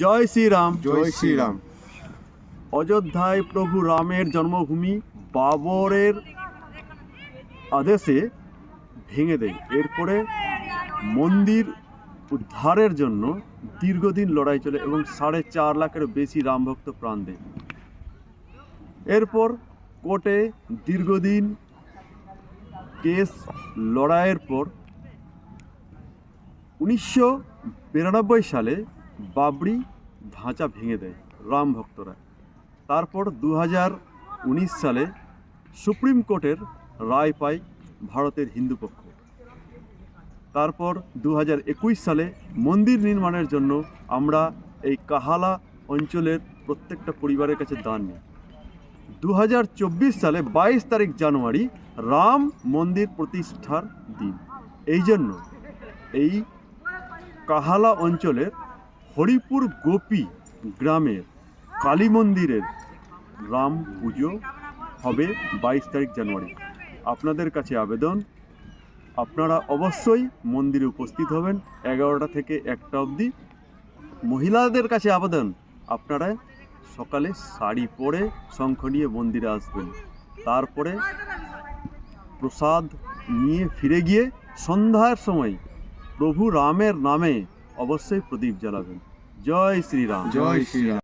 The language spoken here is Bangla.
জয় শ্রীরাম। জয় শ্রীরাম। অযোধ্যায় প্রভু রামের জন্মভূমি বাবরের আদেশে ভেঙে দেয়। এরপরে মন্দির উদ্ধারের জন্য দীর্ঘদিন লড়াই চলে এবং সাড়ে চার লাখের বেশি রামভক্ত প্রাণ দেয়। এরপর কোর্টে দীর্ঘদিন কেস লড়াইয়ের পর উনিশশো বিরানব্বই সালে বাবরি ধাঁচা ভেঙে দেয় রাম ভক্তরা। তারপর দু সালে সুপ্রিম কোর্টের রায় পায় ভারতের হিন্দু পক্ষ। তারপর দু সালে মন্দির নির্মাণের জন্য আমরা এই কাহালা অঞ্চলের প্রত্যেকটা পরিবারের কাছে দান নিই। দু হাজার চব্বিশ সালে বাইশ তারিখ জানুয়ারি রাম মন্দির প্রতিষ্ঠার দিন। এই জন্য এই কাহালা অঞ্চলের হরিপুর গোপী গ্রামের কালী মন্দিরের রাম পুজো হবে বাইশ তারিখ জানুয়ারি। আপনাদের কাছে আবেদন, আপনারা অবশ্যই মন্দিরে উপস্থিত হবেন এগারোটা থেকে একটা অবধি। মহিলাদের কাছে আবেদন, আপনারা সকালে শাড়ি পরে শঙ্খ নিয়ে মন্দিরে আসবেন। তারপরে প্রসাদ নিয়ে ফিরে গিয়ে সন্ধ্যার সময় প্রভু রামের নামে অবশ্যই প্রদীপ জ্বালাবেন জয় শ্রীরাম জয় শ্রীরাম